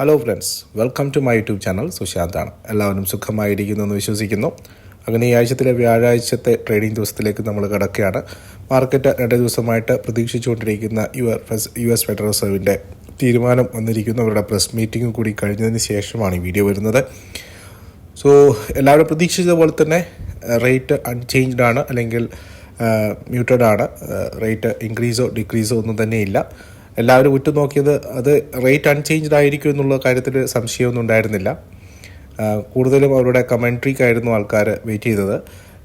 Hello friends welcome to my YouTube channel സുശാന്താണ് എല്ലാവരും സുഖമായിരിക്കുന്നു എന്ന് വിശ്വസിക്കുന്നു. അങ്ങനെ ഈ ആഴ്ചത്തിലെ വ്യാഴാഴ്ചത്തെ ട്രേഡിംഗ് ദിവസത്തിലേക്ക് നമ്മൾ കിടക്കുകയാണ്. മാർക്കറ്റ് രണ്ട് ദിവസമായിട്ട് പ്രതീക്ഷിച്ചുകൊണ്ടിരിക്കുന്ന U S U S federal റിസർവിന്റെ തീരുമാനം വന്നിരിക്കുന്നു. അവരുടെ പ്രസ് മീറ്റിംഗ് കൂടി കഴിഞ്ഞതിന് ശേഷമാണ് ഈ വീഡിയോ വരുന്നത്. സോ എല്ലാവരും പ്രതീക്ഷിച്ചതുപോലെ തന്നെ റേറ്റ് അൺചേഞ്ച്ഡ് ആണ് അല്ലെങ്കിൽ മ്യൂട്ടഡ് ആണ്. റേറ്റ് ഇൻക്രീസോ ഡിക്രീസോ ഒന്നും തന്നെ ഇല്ല എല്ലാവരും ഉറ്റുനോക്കിയത് അത് റേറ്റ് അൺചേഞ്ച്ഡ് ആയിരിക്കും എന്നുള്ള കാര്യത്തിൽ സംശയമൊന്നും ഉണ്ടായിരുന്നില്ല. കൂടുതലും അവരുടെ കമൻട്രിക്കായിരുന്നു ആൾക്കാർ വെയിറ്റ് ചെയ്തത്.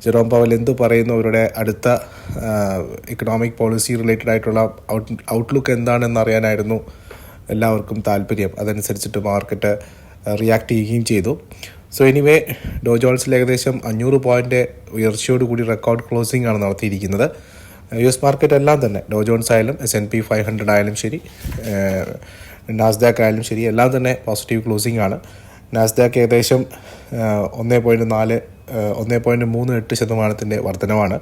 ജെറോം പവൽ എന്ത് പറയുന്നു അവരുടെ അടുത്ത ഇക്കണോമിക് പോളിസി റിലേറ്റഡ് ആയിട്ടുള്ള ഔട്ട് ഔട്ട്ലുക്ക് എന്താണെന്ന് അറിയാനായിരുന്നു എല്ലാവർക്കും താല്പര്യം. അതനുസരിച്ചിട്ട് മാർക്കറ്റ് റിയാക്ട് ചെയ്യുകയും ചെയ്തു. സോ എനിവേ ഡോജോൾസിൽ ഏകദേശം അഞ്ഞൂറ് പോയിന്റ് ഉയർച്ചയോടുകൂടി റെക്കോർഡ് ക്ലോസിംഗ് ആണ് നടത്തിയിരിക്കുന്നത്. യു എസ് മാർക്കറ്റ് എല്ലാം തന്നെ. ഡോ ജോൺസ് ആയാലും S and P five hundred ആയാലും ശരി നാസ്ഡാക്ക് ആയാലും ശരി എല്ലാം തന്നെ പോസിറ്റീവ് ക്ലോസിംഗ് ആണ്. നാസ്ഡാക്ക് ഏകദേശം ഒന്നേ പോയിന്റ് നാല് ഒന്നേ പോയിന്റ് മൂന്ന് എട്ട് ശതമാനത്തിന്റെ വർധനമാണ്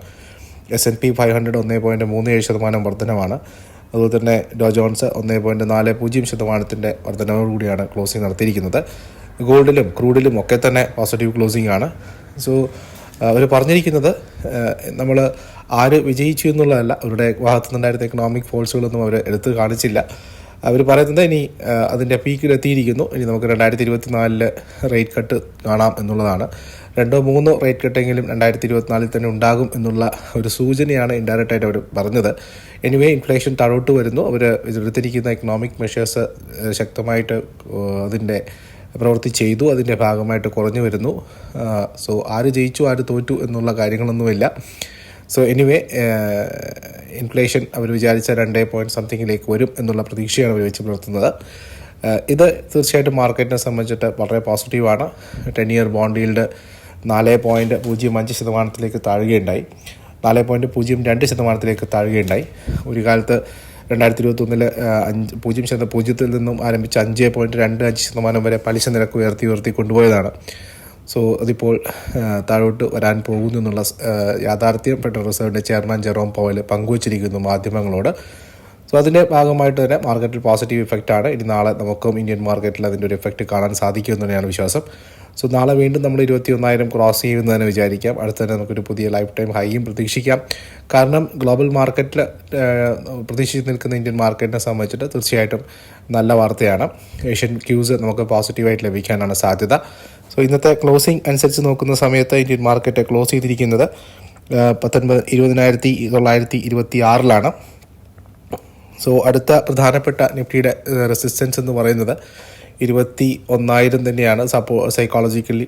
S and P five hundred ഒന്നേ പോയിന്റ് മൂന്ന് ഏഴ് ശതമാനം വർധനമാണ് അതുപോലെ തന്നെ ഡോ ജോൺസ് ഒന്ന് പോയിന്റ് നാല് പൂജ്യം ശതമാനത്തിന്റെ വർധനയോടുകൂടിയാണ് ക്ലോസിംഗ് നടത്തിയിരിക്കുന്നത്. ഗോൾഡിലും ക്രൂഡിലും ഒക്കെ തന്നെ പോസിറ്റീവ് ക്ലോസിംഗ് ആണ്. സോ അവർ പറഞ്ഞിരിക്കുന്നത് നമ്മൾ ആര് വിജയിച്ചു എന്നുള്ളതല്ല. അവരുടെ ഭാഗത്തു നിന്നുണ്ടായിരുന്ന എക്കണോമിക് ഫോഴ്സുകളൊന്നും അവർ എടുത്ത് കാണിച്ചില്ല. അവർ പറയുന്നത് ഇനി അതിന്റെ പീക്കിൽ എത്തിയിരിക്കുന്നു. ഇനി നമുക്ക് രണ്ടായിരത്തി ഇരുപത്തി റേറ്റ് കട്ട് കാണാം എന്നുള്ളതാണ്. രണ്ടോ മൂന്നോ റേറ്റ് കട്ടെങ്കിലും രണ്ടായിരത്തി ഇരുപത്തിനാലിൽ തന്നെ ഉണ്ടാകും എന്നുള്ള ഒരു സൂചനയാണ് ഇൻഡയറക്റ്റ് ആയിട്ട് അവർ പറഞ്ഞത്. എനിവേ ഇൻഫ്ലേഷൻ താഴോട്ട് വരുന്നു. അവർ എടുത്തിരിക്കുന്ന എക്കണോമിക് മെഷേഴ്സ് ശക്തമായിട്ട് അതിന്റെ പ്രവൃത്തി ചെയ്തു. അതിന്റെ ഭാഗമായിട്ട് കുറഞ്ഞു വരുന്നു. സോ ആര് ജയിച്ചു ആര് തോറ്റു എന്നുള്ള കാര്യങ്ങളൊന്നുമില്ല. സോ എനിവേ ഇൻഫ്ലേഷൻ അവർ വിചാരിച്ച രണ്ടേ പോയിന്റ് സംതിങ്ങിലേക്ക് വരും എന്നുള്ള പ്രതീക്ഷയാണ് അവർ വെച്ച് പുലർത്തുന്നത്. ഇത് തീർച്ചയായിട്ടും മാർക്കറ്റിനെ സംബന്ധിച്ചിട്ട് വളരെ പോസിറ്റീവാണ് ടെൻ ഇയർ ബോണ്ട് ഈൽഡ് നാല് പോയിന്റ് പൂജ്യം അഞ്ച് ശതമാനത്തിലേക്ക് താഴുകയുണ്ടായി. നാല് പോയിന്റ് പൂജ്യം രണ്ട് ശതമാനത്തിലേക്ക് താഴുകയുണ്ടായി. ഒരു കാലത്ത് രണ്ടായിരത്തി ഇരുപത്തൊന്നിൽ അഞ്ച് പൂജ്യം ശതമാനം പൂജ്യത്തിൽ നിന്നും ആരംഭിച്ച് അഞ്ച് പോയിന്റ് രണ്ട് അഞ്ച് ശതമാനം വരെ പലിശ നിരക്ക് ഉയർത്തി ഉയർത്തി കൊണ്ടുപോയതാണ്. സോ അതിപ്പോൾ താഴോട്ട് വരാൻ പോകുന്നു എന്നുള്ള യാഥാർത്ഥ്യം ഫെഡറൽ റിസർവിന്റെ ചെയർമാൻ ജെറോം പോവൽ പങ്കുവച്ചിരിക്കുന്നു മാധ്യമങ്ങളോട്. സോ അതിന്റെ ഭാഗമായിട്ട് തന്നെ മാർക്കറ്റിൽ പോസിറ്റീവ് ഇഫക്റ്റ് ആണ്. ഇനി നാളെ നമുക്കും ഇന്ത്യൻ മാർക്കറ്റിൽ അതിന്റെ ഒരു ഇഫക്റ്റ് കാണാൻ സാധിക്കുമെന്ന് തന്നെയാണ് വിശ്വാസം. സോ നാളെ വീണ്ടും നമ്മൾ ഇരുപത്തി ഒന്നായിരം ക്രോസ് ചെയ്യുമെന്ന് തന്നെ വിചാരിക്കാം. അടുത്ത തന്നെ നമുക്കൊരു പുതിയ ലൈഫ് ടൈം ഹൈയും പ്രതീക്ഷിക്കാം. കാരണം ഗ്ലോബൽ മാർക്കറ്റിൽ പ്രതീക്ഷിച്ച് നിൽക്കുന്ന ഇന്ത്യൻ മാർക്കറ്റിനെ സംബന്ധിച്ചിട്ട് തീർച്ചയായിട്ടും നല്ല വാർത്തയാണ്. ഏഷ്യൻ ക്യൂസ് നമുക്ക് പോസിറ്റീവായിട്ട് ലഭിക്കാനാണ് സാധ്യത. സോ ഇന്നത്തെ ക്ലോസിംഗ് അനുസരിച്ച് നോക്കുന്ന സമയത്ത് ഇന്ത്യൻ മാർക്കറ്റ് ക്ലോസ് ചെയ്തിരിക്കുന്നത് പത്തൊൻപത് ഇരുപതിനായിരത്തി തൊള്ളായിരത്തി ഇരുപത്തി ആറിലാണ് സോ അടുത്ത പ്രധാനപ്പെട്ട നിഫ്റ്റിയുടെ റെസിസ്റ്റൻസ് എന്ന് പറയുന്നത് ഇരുപത്തി ഒന്നായിരം തന്നെയാണ്. സപ്പോ സൈക്കോളജിക്കൽ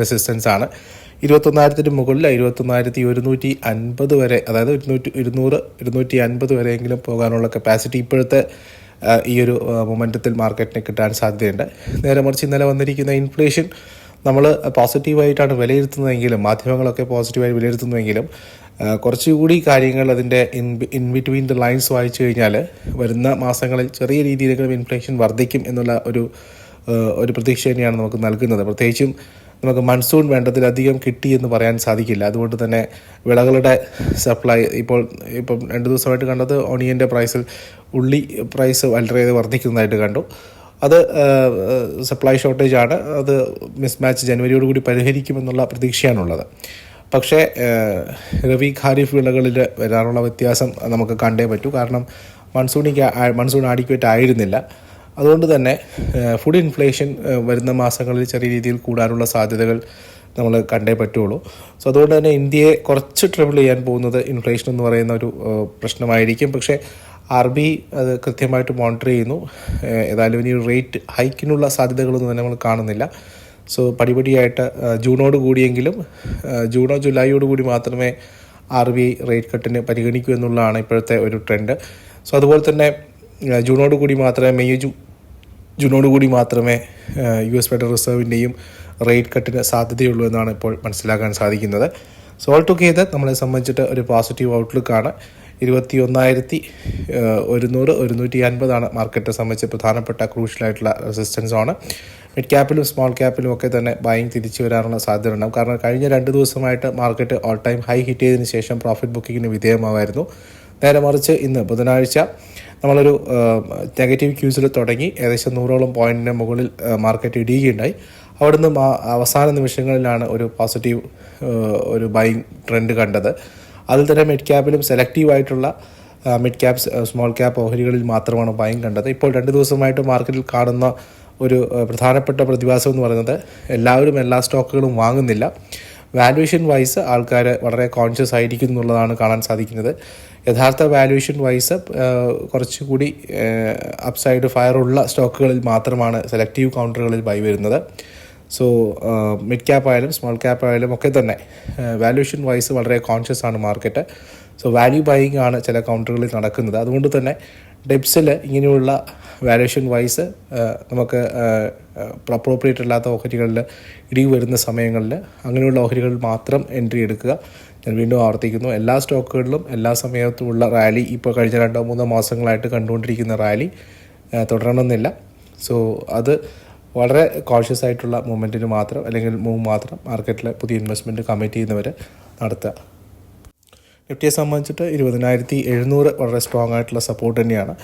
റെസിസ്റ്റൻസ് ആണ്. ഇരുപത്തൊന്നായിരത്തിന് മുകളിൽ ഇരുപത്തൊന്നായിരത്തി ഒരുന്നൂറ്റി അൻപത് വരെ അതായത് ഇരുന്നൂറ്റി ഇരുന്നൂറ് ഇരുന്നൂറ്റി അൻപത് വരെയെങ്കിലും പോകാനുള്ള കപ്പാസിറ്റി ഇപ്പോഴത്തെ ഈ ഒരു മൊമെന്റത്തിൽ മാർക്കറ്റിന് കിട്ടാൻ സാധ്യതയുണ്ട്. നേരെ മറിച്ച് ഇന്നലെ വന്നിരിക്കുന്ന ഇൻഫ്ലേഷൻ നമ്മൾ പോസിറ്റീവായിട്ടാണ് വിലയിരുത്തുന്നതെങ്കിലും മാധ്യമങ്ങളൊക്കെ പോസിറ്റീവായി വിലയിരുത്തുന്നുവെങ്കിലും കുറച്ചുകൂടി കാര്യങ്ങൾ അതിന്റെ in in between the lines വായിച്ചു കഴിഞ്ഞാൽ വരുന്ന മാസങ്ങളിൽ ചെറിയ രീതിയിലെങ്കിലും ഇൻഫ്ലേഷൻ വർദ്ധിക്കും എന്നുള്ള ഒരു ഒരു പ്രതീക്ഷ തന്നെയാണ് നമുക്ക് നൽകുന്നത്. പ്രത്യേകിച്ചും നമുക്ക് മൺസൂൺ വേണ്ടതിലധികം കിട്ടി എന്ന് പറയാൻ സാധിക്കില്ല. അതുകൊണ്ട് തന്നെ വിളകളുടെ സപ്ലൈ ഇപ്പോൾ ഇപ്പം രണ്ട് ദിവസമായിട്ട് കണ്ടത് ഓണിയന്റെ പ്രൈസിൽ ഉള്ളി പ്രൈസ് വളരെ വർദ്ധിക്കുന്നതായിട്ട് കണ്ടു. അത് സപ്ലൈ ഷോർട്ടേജ് ആണ്. അത് മിസ്മാച്ച് ജനുവരിയോട് കൂടി പരിഹരിക്കുമെന്നുള്ള പ്രതീക്ഷയാണുള്ളത്. പക്ഷേ റവി ഖാരിഫ് വിളകളിൽ വരാനുള്ള വ്യത്യാസം നമുക്ക് കണ്ടേ പറ്റൂ. കാരണം മൺസൂണിക്ക് മൺസൂൺ ആഡിക്വേറ്റ് ആയിരുന്നില്ല. അതുകൊണ്ട് തന്നെ ഫുഡ് ഇൻഫ്ലേഷൻ വരുന്ന മാസങ്ങളിൽ ചെറിയ രീതിയിൽ കൂടാനുള്ള സാധ്യതകൾ നമ്മൾ കണ്ടേ പറ്റുള്ളൂ. സോ അതുകൊണ്ട് തന്നെ ഇന്ത്യയെ കുറച്ച് ട്രബിൾ ചെയ്യാൻ പോകുന്നത് ഇൻഫ്ലേഷൻ എന്ന് പറയുന്ന ഒരു പ്രശ്നമായിരിക്കും. പക്ഷേ ആർ ബി അത് കൃത്യമായിട്ട് മോണിറ്റർ ചെയ്യുന്നു. ഏതായാലും ഇനി റേറ്റ് ഹൈക്കിനുള്ള സാധ്യതകളൊന്നും തന്നെ നമ്മൾ കാണുന്നില്ല. സോ പടിപടിയായിട്ട് ജൂണോട് കൂടിയെങ്കിലും ജൂണോ ജൂലൈയോട് കൂടി മാത്രമേ ആർ ബി റേറ്റ് കട്ടിന് പരിഗണിക്കൂ എന്നുള്ളതാണ് ഇപ്പോഴത്തെ ഒരു ട്രെൻഡ് സോ അതുപോലെ തന്നെ ജൂണോട് കൂടി മാത്രമേ മെയ് ജൂ ജൂണോട് കൂടി മാത്രമേ യു എസ് ഫെഡറൽ റിസർവിന്റെയും റേറ്റ് കട്ടിന് സാധ്യതയുള്ളൂ എന്നാണ് ഇപ്പോൾ മനസ്സിലാക്കാൻ സാധിക്കുന്നത്. സോ ഓൾ ടുഗെദർ നമ്മളെ സംബന്ധിച്ചിട്ട് ഒരു പോസിറ്റീവ് ഔട്ട്ലുക്കാണ് ഇരുപത്തി ഒന്നായിരത്തി ഒരുന്നൂറ് ഒരുന്നൂറ്റി അൻപതാണ് മാർക്കറ്റിനെ സംബന്ധിച്ച് പ്രധാനപ്പെട്ട ക്രൂഷ്യലായിട്ടുള്ള റെസിസ്റ്റൻസ് ആണ്. മിഡ് ക്യാപ്പിലും സ്മോൾ ക്യാപ്പിലും ഒക്കെ തന്നെ ബൈങ് തിരിച്ചു വരാനുള്ള സാധ്യത ഉണ്ടാവും കാരണം കഴിഞ്ഞ രണ്ട് ദിവസമായിട്ട് market all time high hit ചെയ്തതിന് ശേഷം പ്രോഫിറ്റ് ബുക്കിങ്ങിന് വിധേയമാവായിരുന്നു. നേരെ മറിച്ച് ഇന്ന് ബുധനാഴ്ച നമ്മളൊരു നെഗറ്റീവ് ക്യൂസിൽ തുടങ്ങി. ഏകദേശം നൂറോളം പോയിന്റിന് മുകളിൽ മാർക്കറ്റ് ഇടിയുകയുണ്ടായി. അവിടുന്ന് അവസാന നിമിഷങ്ങളിലാണ് ഒരു പോസിറ്റീവ് ഒരു ബൈങ് ട്രെൻഡ് കണ്ടത്. അതിൽ തന്നെ മിഡ് ക്യാപ്പിലും സെലക്റ്റീവ് ആയിട്ടുള്ള മിഡ് ക്യാപ്സ് സ്മോൾ ക്യാപ്പ് ഓഹരികളിൽ മാത്രമാണ് ബൈങ് കണ്ടത്. ഇപ്പോൾ രണ്ട് ദിവസമായിട്ട് മാർക്കറ്റിൽ കാണുന്ന ഒരു പ്രധാനപ്പെട്ട പ്രതിഭാസം എന്ന് പറയുന്നത് എല്ലാവരും എല്ലാ സ്റ്റോക്കുകളും വാങ്ങുന്നില്ല. വാല്യുവേഷൻ വൈസ് ആൾക്കാർ വളരെ കോൺഷ്യസ് ആയിരിക്കും എന്നുള്ളതാണ് കാണാൻ സാധിക്കുന്നത്. യഥാർത്ഥ വാല്യുവേഷൻ വൈസ് കുറച്ചുകൂടി അപ്സൈഡ് ഫയർ ഉള്ള സ്റ്റോക്കുകളിൽ മാത്രമാണ് സെലക്റ്റീവ് കൗണ്ടറുകളിൽ ബൈ വരുന്നത്. സോ മിഡ് ക്യാപ്പ് ആയാലും സ്മോൾ ക്യാപ്പ് ആയാലും ഒക്കെ തന്നെ. വാല്യൂഷൻ വൈസ് വളരെ കോൺഷ്യസ് ആണ് മാർക്കറ്റ് സോ വാല്യൂ ബൈയിങ് ആണ് ചില കൗണ്ടറുകളിൽ നടക്കുന്നത്. അതുകൊണ്ട് തന്നെ ഡെപ്സിൽ ഇങ്ങനെയുള്ള വാല്യൂഷൻ വൈസ് നമുക്ക് അപ്രോപ്രിയേറ്റ് അല്ലാത്ത ഓഹരികളിൽ ഇടിവ് വരുന്ന സമയങ്ങളിൽ അങ്ങനെയുള്ള ഓഹരികളിൽ മാത്രം എൻട്രി എടുക്കുക. ഞാൻ വീണ്ടും ആവർത്തിക്കുന്നു. എല്ലാ സ്റ്റോക്കുകളിലും എല്ലാ സമയത്തുമുള്ള റാലി ഇപ്പോൾ കഴിഞ്ഞ രണ്ടോ മൂന്നോ മാസങ്ങളായിട്ട് കണ്ടുകൊണ്ടിരിക്കുന്ന റാലി തുടരണമെന്നില്ല. സോ അത് വളരെ കോൺഷ്യസ് ആയിട്ടുള്ള മൂവ്മെന്റിന് മാത്രം അല്ലെങ്കിൽ മൂവ് മാത്രം മാർക്കറ്റിൽ പുതിയ ഇൻവെസ്റ്റ്മെന്റ് കമ്മിറ്റ് ചെയ്യുന്നവർ നടത്തുക. നിഫ്റ്റിയെ സംബന്ധിച്ചിട്ട് ഇരുപതിനായിരത്തി എഴുന്നൂറ് വളരെ സ്ട്രോങ് ആയിട്ടുള്ള സപ്പോർട്ട് തന്നെയാണ്.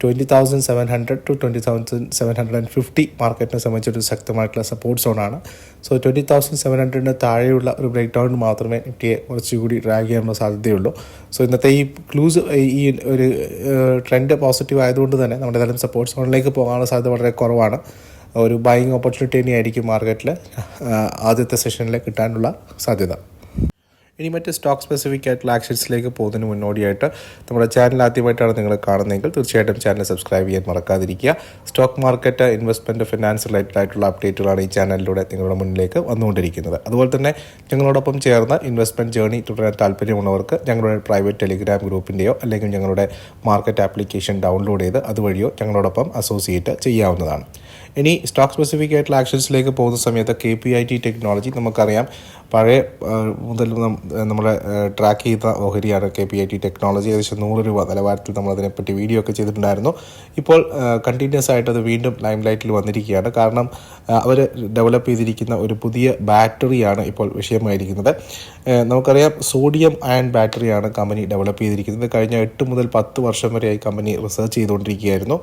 Twenty thousand seven hundred to twenty thousand seven hundred and fifty മാർക്കറ്റിനെ സംബന്ധിച്ചൊരു ശക്തമായിട്ടുള്ള സപ്പോർട്ട് സോണാണ് സോ ട്വന്റി തൗസൻഡ് സെവൻ ഹൺഡ്രഡിന് താഴെയുള്ള ഒരു ബ്രേക്ക് ഡൗൺ മാത്രമേ നിഫ്റ്റിയെ കുറച്ചുകൂടി ഡ്രാഗ് ചെയ്യാനുള്ള സാധ്യതയുള്ളൂ. സോ ഇന്നത്തെ ഈ ക്ലൂസ് ഈ ഒരു ട്രെൻഡ് പോസിറ്റീവ് ആയതുകൊണ്ട് തന്നെ നമ്മുടെ ഏതായാലും സപ്പോർട്ട് സോണിലേക്ക് പോകാനുള്ള സാധ്യത വളരെ കുറവാണ്. ഒരു ബൈങ് ഓപ്പർച്യൂണിറ്റി തന്നെയായിരിക്കും മാർക്കറ്റിൽ ആദ്യത്തെ സെഷനിൽ കിട്ടാനുള്ള സാധ്യത. ഇനി മറ്റ് സ്റ്റോക്ക് സ്പെസിഫിക് ആയിട്ടുള്ള ആക്ഷൻസിലേക്ക് പോകുന്നതിന് മുന്നോടിയായിട്ട് നമ്മുടെ ചാനൽ ആദ്യമായിട്ടാണ് നിങ്ങൾ കാണുന്നതെങ്കിൽ തീർച്ചയായിട്ടും ചാനൽ സബ്സ്ക്രൈബ് ചെയ്യാൻ മറക്കാതിരിക്കുക. Stock market investment finance related ആയിട്ടുള്ള അപ്ഡേറ്റുകളാണ് ഈ ചാനലിലൂടെ നിങ്ങളുടെ മുന്നിലേക്ക് വന്നുകൊണ്ടിരിക്കുന്നത്. അതുപോലെ തന്നെ ഞങ്ങളോടൊപ്പം ചേർന്ന ഇൻവെസ്റ്റ്മെന്റ് ജേർണി തുടരാൻ താല്പര്യമുള്ളവർക്ക് ഞങ്ങളുടെ പ്രൈവറ്റ് ടെലിഗ്രാം ഗ്രൂപ്പിന്റെയോ അല്ലെങ്കിൽ ഞങ്ങളുടെ മാർക്കറ്റ് ആപ്ലിക്കേഷൻ ഡൗൺലോഡ് ചെയ്ത് അതുവഴിയോ ഞങ്ങളോടൊപ്പം അസോസിയേറ്റ് ചെയ്യാവുന്നതാണ്. ഇനി സ്റ്റോക്ക് സ്പെസിഫിക് ആയിട്ടുള്ള ആക്ഷൻസിലേക്ക് പോകുന്ന സമയത്ത് K P I T technology നമുക്കറിയാം. പഴയ മുതൽ നമ്മളെ ട്രാക്ക് ചെയ്ത ഓഹരിയാണ് K P I T technology ഏകദേശം നൂറ് രൂപ നിലവാരത്തിൽ നമ്മൾ അതിനെപ്പറ്റി വീഡിയോ ഒക്കെ ചെയ്തിട്ടുണ്ടായിരുന്നു. ഇപ്പോൾ കണ്ടിന്യൂസ് ആയിട്ട് അത് വീണ്ടും ലൈം ലൈറ്റിൽ വന്നിരിക്കുകയാണ്. കാരണം അവർ ഡെവലപ്പ് ചെയ്തിരിക്കുന്ന ഒരു പുതിയ ബാറ്ററിയാണ് ഇപ്പോൾ വിഷയമായിരിക്കുന്നത്. നമുക്കറിയാം സോഡിയം അയൺ ബാറ്ററിയാണ് കമ്പനി ഡെവലപ്പ് ചെയ്തിരിക്കുന്നത്. കഴിഞ്ഞ എട്ട് മുതൽ പത്ത് വർഷം വരെയായി കമ്പനി റിസർച്ച് ചെയ്തുകൊണ്ടിരിക്കുകയായിരുന്നു.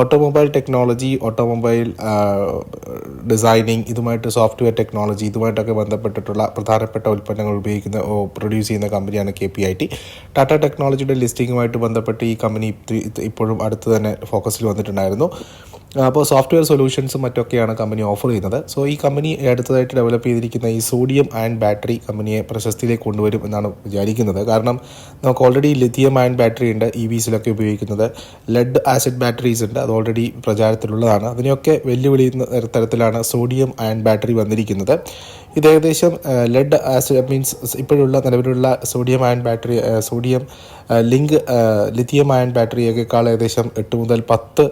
ഓട്ടോമൊബൈൽ ടെക്നോളജി ഓട്ടോമൊബൈൽ ഡിസൈനിങ് ഇതുമായിട്ട് സോഫ്റ്റ്വെയർ ടെക്നോളജി ഇതുമായിട്ടൊക്കെ ബന്ധപ്പെട്ടിട്ടുള്ള പ്രധാനപ്പെട്ട ഉൽപ്പന്നങ്ങൾ ഉപയോഗിക്കുന്ന പ്രൊഡ്യൂസ് ചെയ്യുന്ന കമ്പനിയാണ് K P I T Tata ടെക്നോളജിയുടെ ലിസ്റ്റിങ്ങുമായിട്ട് ബന്ധപ്പെട്ട് ഈ കമ്പനി ഇപ്പോഴും അടുത്ത് തന്നെ ഫോക്കസിൽ വന്നിട്ടുണ്ടായിരുന്നു. അപ്പോൾ സോഫ്റ്റ്വെയർ സൊല്യൂഷൻസും മറ്റൊക്കെയാണ് കമ്പനി ഓഫർ ചെയ്യുന്നത്. സോ ഈ കമ്പനി അടുത്തതായിട്ട് ഡെവലപ്പ് ചെയ്തിരിക്കുന്ന ഈ സോഡിയം ആൻഡ് ബാറ്ററി കമ്പനിയെ പ്രശസ്തിയിലേക്ക് കൊണ്ടുവരും എന്നാണ് വിചാരിക്കുന്നത്. കാരണം നമുക്ക് ഓൾറെഡി ലിഥിയം ആൻഡ് ബാറ്ററി ഉണ്ട് ഇ വിസിലൊക്കെ ഉപയോഗിക്കുന്നത്. ലെഡ് ആസിഡ് ബാറ്ററീസ് ഉണ്ട് അത് ഓൾറെഡി പ്രചാരത്തിലുള്ളതാണ്. അതിനെയൊക്കെ വെല്ലുവിളി തരത്തിലാണ് സോഡിയം ആൻഡ് ബാറ്ററി വന്നിരിക്കുന്നത്. ഇത് ഏകദേശം ലെഡ് ആസിഡ് മീൻസ് ഇപ്പോഴുള്ള നിലവിലുള്ള sodium ion battery sodium link lithium ion ബാറ്ററിയേക്കാൾ ഏകദേശം എട്ട് മുതൽ പത്ത്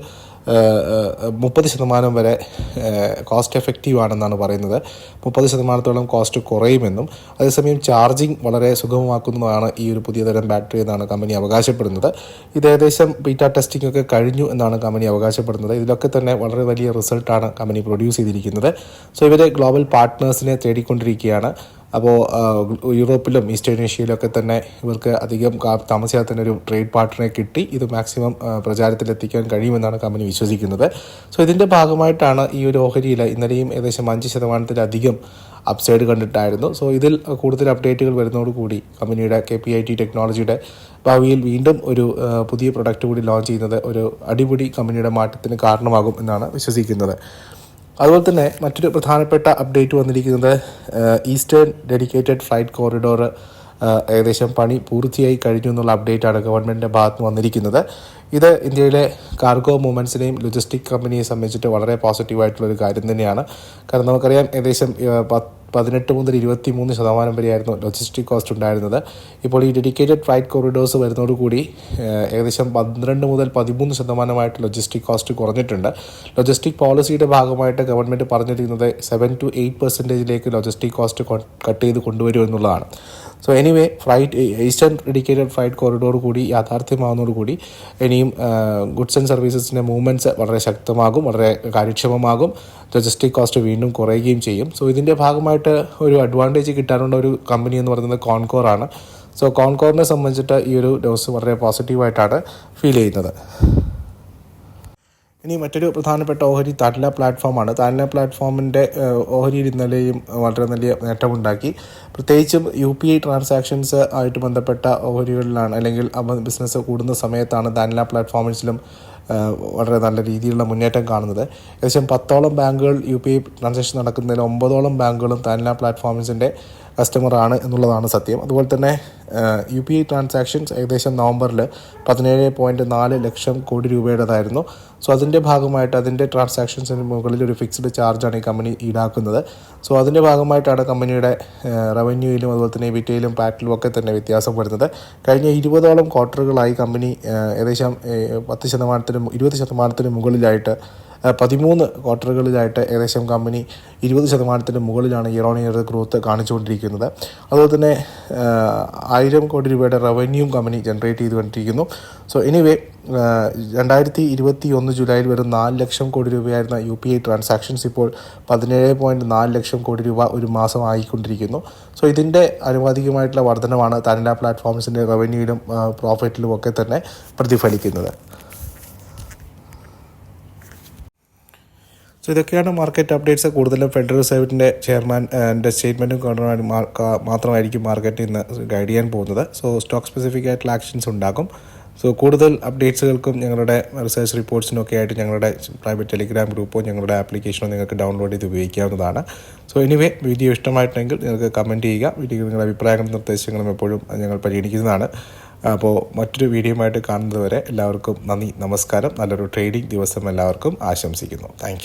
മുപ്പത് ശതമാനം വരെ കോസ്റ്റ് എഫക്റ്റീവ് ആണെന്നാണ് പറയുന്നത്. മുപ്പത് ശതമാനത്തോളം കോസ്റ്റ് കുറയുമെന്നും അതേസമയം ചാർജിങ് വളരെ സുഗമമാക്കുന്നതാണ് ഈ ഒരു പുതിയ തരം ബാറ്ററി എന്നാണ് കമ്പനി അവകാശപ്പെടുന്നത്. ഇത് ഏകദേശം ബീറ്റ ടെസ്റ്റിംഗ് ഒക്കെ കഴിഞ്ഞു എന്നാണ് കമ്പനി അവകാശപ്പെടുന്നത്. ഇതിലൊക്കെ തന്നെ വളരെ വലിയ റിസൾട്ടാണ് കമ്പനി പ്രൊഡ്യൂസ് ചെയ്തിരിക്കുന്നത്. സോ ഇവരെ ഗ്ലോബൽ പാർട്ട്നേഴ്സിനെ തേടിക്കൊണ്ടിരിക്കുകയാണ്. അപ്പോൾ യൂറോപ്പിലും ഈസ്റ്റേൺ ഏഷ്യയിലൊക്കെ തന്നെ ഇവർക്ക് അധികം താമസിയാതെ തന്നെ ഒരു ട്രേഡ് പാർട്ട്ണറെ കിട്ടി. ഇത് മാക്സിമം പ്രചാരത്തിലെത്തിക്കാൻ കഴിയുമെന്നാണ് കമ്പനി വിശ്വസിക്കുന്നത്. സോ ഇതിന്റെ ഭാഗമായിട്ടാണ് ഈ ഒരു ഓഹരിയിൽ ഇന്നലെയും ഏകദേശം അഞ്ച് ശതമാനത്തിലധികം അപ്സൈഡ് കണ്ടിട്ടായിരുന്നു. സോ ഇതിൽ കൂടുതൽ അപ്ഡേറ്റുകൾ വരുന്നതോടുകൂടി കമ്പനിയുടെ കെ പി ഐ ടി ടെക്നോളജിയുടെ ഭാവിയിൽ വീണ്ടും ഒരു പുതിയ പ്രൊഡക്റ്റ് കൂടി ലോഞ്ച് ചെയ്യുന്നത് ഒരു അടിപൊളി കമ്പനിയുടെ മാറ്റത്തിന് കാരണമാകും എന്നാണ് വിശ്വസിക്കുന്നത്. അതുപോലെ തന്നെ മറ്റൊരു പ്രധാനപ്പെട്ട അപ്ഡേറ്റ് വന്നിരിക്കുന്നത് ഈസ്റ്റേൺ ഡെഡിക്കേറ്റഡ് ഫ്ലൈറ്റ് കോറിഡോർ ഏകദേശം പണി പൂർത്തിയായി കഴിഞ്ഞു എന്നുള്ള അപ്ഡേറ്റാണ് ഗവൺമെന്റിന്റെ ഭാഗത്ത് വന്നിരിക്കുന്നത്. ഇത് ഇന്ത്യയിലെ കാർഗോ മൂവ്മെന്റ്സിനെയും ലോജിസ്റ്റിക് കമ്പനിയെ സംബന്ധിച്ചിട്ട് വളരെ പോസിറ്റീവായിട്ടുള്ള ഒരു കാര്യം തന്നെയാണ്. കാരണം നമുക്കറിയാം ഏകദേശം പത്ത് പതിനെട്ട് മുതൽ ഇരുപത്തി മൂന്ന് ശതമാനം വരെയായിരുന്നു ലോജിസ്റ്റിക് കോസ്റ്റ് ഉണ്ടായിരുന്നത്. ഇപ്പോൾ ഈ ഡെഡിക്കേറ്റഡ് ഫ്ലൈറ്റ് കോറിഡോഴ്സ് വരുന്നതോടുകൂടി ഏകദേശം പന്ത്രണ്ട് മുതൽ പതിമൂന്ന് ശതമാനമായിട്ട് ലോജിസ്റ്റിക് കോസ്റ്റ് കുറഞ്ഞിട്ടുണ്ട്. ലോജിസ്റ്റിക് പോളിസിയുടെ ഭാഗമായിട്ട് ഗവൺമെന്റ് പറഞ്ഞിരിക്കുന്നത് സെവൻ ടു എയ്റ്റ് പെർസെന്റേജിലേക്ക് ലോജിസ്റ്റിക് കോസ്റ്റ് കട്ട് ചെയ്ത് കൊണ്ടുവരും എന്നുള്ളതാണ്. So anyway flight eastern dedicated flight corridor കൂടി യാഥാർത്ഥ്യമാകുന്നതോടുകൂടി ഇനിയും ഗുഡ്സ് ആൻഡ് സർവീസസിന്റെ മൂവ്മെന്റ്സ് വളരെ ശക്തമാകും വളരെ കാര്യക്ഷമമാകും. ലോജിസ്റ്റിക് കോസ്റ്റ് വീണ്ടും കുറയുകയും ചെയ്യും. സോ ഇതിന്റെ ഭാഗമായിട്ട് ഒരു അഡ്വാന്റേജ് കിട്ടാനുള്ള ഒരു കമ്പനി എന്ന് പറയുന്നത് കോൺകോർ ആണ്. സോ കോൺകോറിനെ സംബന്ധിച്ചിട്ട് ഈ ഒരു ന്യൂസ് വളരെ പോസിറ്റീവായിട്ടാണ് ഫീൽ ചെയ്യുന്നത്. ഇനി മറ്റൊരു പ്രധാനപ്പെട്ട ഓഹരി താറ്റ്ല പ്ലാറ്റ്ഫോമാണ്. താറ്റ്ല പ്ലാറ്റ്ഫോമിന്റെ ഓഹരിയിൽ ഇന്നലെയും വളരെ നല്ല നേട്ടമുണ്ടാക്കി. പ്രത്യേകിച്ചും യു പി ഐ ട്രാൻസാക്ഷൻസ് ആയിട്ട് ബന്ധപ്പെട്ട ഓഹരികളിലാണ് അല്ലെങ്കിൽ ബിസിനസ് കൂടുന്ന സമയത്താണ് താറ്റ്ല പ്ലാറ്റ്ഫോമിൽസിലും വളരെ നല്ല രീതിയിലുള്ള മുന്നേറ്റം കാണുന്നത്. ഏകദേശം പത്തോളം ബാങ്കുകൾ യു പി ഐ ട്രാൻസാക്ഷൻ നടക്കുന്നതിൽ ഒമ്പതോളം ബാങ്കുകളും താൻല പ്ലാറ്റ്ഫോംസിന്റെ കസ്റ്റമറാണ് എന്നുള്ളതാണ് സത്യം. അതുപോലെ തന്നെ യു പി ഐ ട്രാൻസാക്ഷൻസ് ഏകദേശം നവംബറിൽ പതിനേഴ് പോയിന്റ് നാല് ലക്ഷം കോടി രൂപയുടേതായിരുന്നു. സോ അതിന്റെ ഭാഗമായിട്ട് അതിന്റെ ട്രാൻസാക്ഷൻസിന് മുകളിൽ ഒരു ഫിക്സ്ഡ് ചാർജാണ് ഈ കമ്പനി ഈടാക്കുന്നത്. സോ അതിന്റെ ഭാഗമായിട്ടാണ് കമ്പനിയുടെ റവന്യൂയിലും അതുപോലെ തന്നെ വിറ്റയിലും പാറ്റിലും ഒക്കെ തന്നെ വ്യത്യാസം വരുന്നത്. കഴിഞ്ഞ ഇരുപതോളം ക്വാർട്ടറുകളായി കമ്പനി ഏകദേശം പത്ത് ശതമാനത്തിന് ഇരുപത് ശതമാനത്തിന് മുകളിലായിട്ട് പതിമൂന്ന് ക്വാർട്ടറുകളിലായിട്ട് ഏകദേശം കമ്പനി ഇരുപത് ശതമാനത്തിന് മുകളിലാണ് ഇയർ ഓൺ ഇയർ ഗ്രോത്ത് കാണിച്ചുകൊണ്ടിരിക്കുന്നത്. അതുപോലെ തന്നെ ആയിരം കോടി രൂപയുടെ റവന്യൂം കമ്പനി ജനറേറ്റ് ചെയ്തുകൊണ്ടിരിക്കുന്നു. സോ എനിവേ രണ്ടായിരത്തി ഇരുപത്തി ഒന്ന് ജൂലൈയിൽ വരും നാല് ലക്ഷം കോടി രൂപയായിരുന്ന യു പി ഐ ട്രാൻസാക്ഷൻസ് ഇപ്പോൾ പതിനേഴ് പോയിന്റ് നാല് ലക്ഷം കോടി രൂപ ഒരു മാസം ആയിക്കൊണ്ടിരിക്കുന്നു സോ ഇതിന്റെ അനുപാതികമായിട്ടുള്ള വർധനമാണ് തനില പ്ലാറ്റ്ഫോംസിന്റെ റവന്യൂയിലും പ്രോഫിറ്റിലും ഒക്കെ തന്നെ പ്രതിഫലിക്കുന്നത്. സോ ഇതൊക്കെയാണ് മാർക്കറ്റ് അപ്ഡേറ്റ്സ് കൂടുതലും ഫെഡറൽ റിസർവിന്റെ ചെയർമാൻ എന്റെ സ്റ്റേറ്റ്മെന്റും കൊണ്ടുവരാൻ മാത്രമായിരിക്കും മാർക്കറ്റ് ഇന്ന് ഗൈഡ് ചെയ്യാൻ പോകുന്നത്. സോ സ്റ്റോക്ക് സ്പെസിഫിക് ആയിട്ടുള്ള ആക്ഷൻസ് ഉണ്ടാകും. സോ കൂടുതൽ അപ്ഡേറ്റ്സുകൾക്കും ഞങ്ങളുടെ റിസർച്ച് റിപ്പോർട്ട്സിനും ഒക്കെ ആയിട്ട് ഞങ്ങളുടെ പ്രൈവറ്റ് ടെലിഗ്രാം ഗ്രൂപ്പോ ഞങ്ങളുടെ ആപ്ലിക്കേഷനോ നിങ്ങൾക്ക് ഡൗൺലോഡ് ചെയ്ത് ഉപയോഗിക്കാവുന്നതാണ്. സോ എനിവേ വീഡിയോ ഇഷ്ടമായിട്ടുണ്ടെങ്കിൽ നിങ്ങൾക്ക് കമന്റ് ചെയ്യുക. വീഡിയോ നിങ്ങളുടെ അഭിപ്രായങ്ങളും നിർദ്ദേശങ്ങളും എപ്പോഴും ഞങ്ങൾ പരിഗണിക്കുന്നതാണ്. അപ്പോൾ മറ്റൊരു വീഡിയോയുമായിട്ട് കാണുന്നതുവരെ എല്ലാവർക്കും നന്ദി നമസ്കാരം. നല്ലൊരു ട്രേഡിംഗ് ദിവസം എല്ലാവർക്കും ആശംസിക്കുന്നു. താങ്ക്